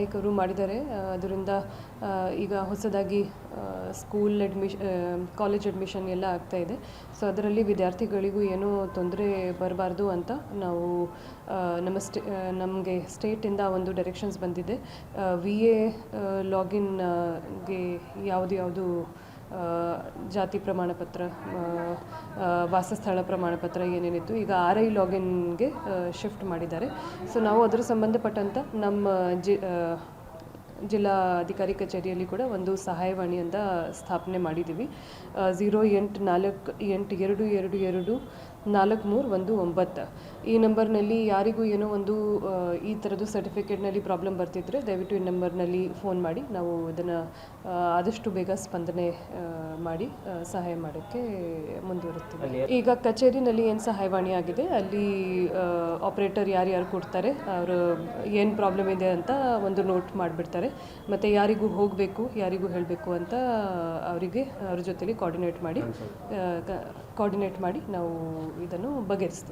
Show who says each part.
Speaker 1: ಸಹಾಯಕರು ಮಾಡಿದ್ದಾರೆ. ಅದರಿಂದ ಈಗ ಹೊಸದಾಗಿ ಸ್ಕೂಲ್ ಅಡ್ಮಿಷ್ ಕಾಲೇಜ್ ಅಡ್ಮಿಷನ್ ಎಲ್ಲ ಆಗ್ತಾ ಇದೆ. ಸೊ ಅದರಲ್ಲಿ ವಿದ್ಯಾರ್ಥಿಗಳಿಗೂ ಏನೂ ತೊಂದರೆ ಬರಬಾರ್ದು ಅಂತ ನಾವು ನಮ್ಮ ಸ್ಟೇ ನಮಗೆ ಸ್ಟೇಟಿಂದ ಒಂದು ಡೈರೆಕ್ಷನ್ಸ್ ಬಂದಿದೆ. ವಿ ಎ ಲಾಗಿನ್ಗೆ ಯಾವುದು ಯಾವುದು ಜಾತಿ ಪ್ರಮಾಣ ಪತ್ರ ವಾಸಸ್ಥಳ ಪ್ರಮಾಣ ಪತ್ರ ಏನೇನಿತ್ತು, ಈಗ ಆರ್ ಐ ಲಾಗಿನ್ಗೆ ಶಿಫ್ಟ್ ಮಾಡಿದ್ದಾರೆ. ಸೊ ನಾವು ಅದರ ಸಂಬಂಧಪಟ್ಟಂಥ ನಮ್ಮ ಜಿ ಜಿಲ್ಲಾಧಿಕಾರಿ ಕಚೇರಿಯಲ್ಲಿ ಕೂಡ ಒಂದು ಸಹಾಯವಾಣಿ ಅಂತ ಸ್ಥಾಪನೆ ಮಾಡಿದ್ದೀವಿ. ಝೀರೋ ಎಂಟು ನಾಲ್ಕು ಎಂಟು ಎರಡು ಎರಡು ಎರಡು ನಾಲ್ಕು ಮೂರು ಒಂದು ಒಂಬತ್ತು. ಈ ನಂಬರ್ನಲ್ಲಿ ಯಾರಿಗೂ ಏನೋ ಒಂದು ಈ ಥರದ್ದು ಸರ್ಟಿಫಿಕೇಟ್ನಲ್ಲಿ ಪ್ರಾಬ್ಲಮ್ ಬರ್ತಿದ್ರೆ ದಯವಿಟ್ಟು ಈ ನಂಬರ್ನಲ್ಲಿ ಫೋನ್ ಮಾಡಿ. ನಾವು ಅದನ್ನು ಆದಷ್ಟು ಬೇಗ ಸ್ಪಂದನೆ ಮಾಡಿ ಸಹಾಯ ಮಾಡೋಕ್ಕೆ ಮುಂದುವರಿತೀವಿ. ಈಗ ಕಚೇರಿನಲ್ಲಿ ಏನು ಸಹಾಯವಾಣಿ ಆಗಿದೆ? ಅಲ್ಲಿ ಆಪ್ರೇಟರ್ ಯಾರ್ಯಾರು ಕೊಡ್ತಾರೆ? ಅವರು ಏನು ಪ್ರಾಬ್ಲಮ್ ಇದೆ ಅಂತ ಒಂದು ನೋಟ್ ಮಾಡಿಬಿಡ್ತಾರೆ. ಮತ್ತು ಯಾರಿಗೂ ಹೋಗಬೇಕು ಯಾರಿಗೂ ಹೇಳಬೇಕು ಅಂತ ಅವರಿಗೆ ಅವ್ರ ಜೊತೆಲಿ ಕೋಆರ್ಡಿನೇಟ್ ಮಾಡಿ ಕೋಆರ್ಡಿನೇಟ್ ಮಾಡಿ ನಾವು ಇದನ್ನು ಬಗೆಹರಿಸ್ತೀವಿ.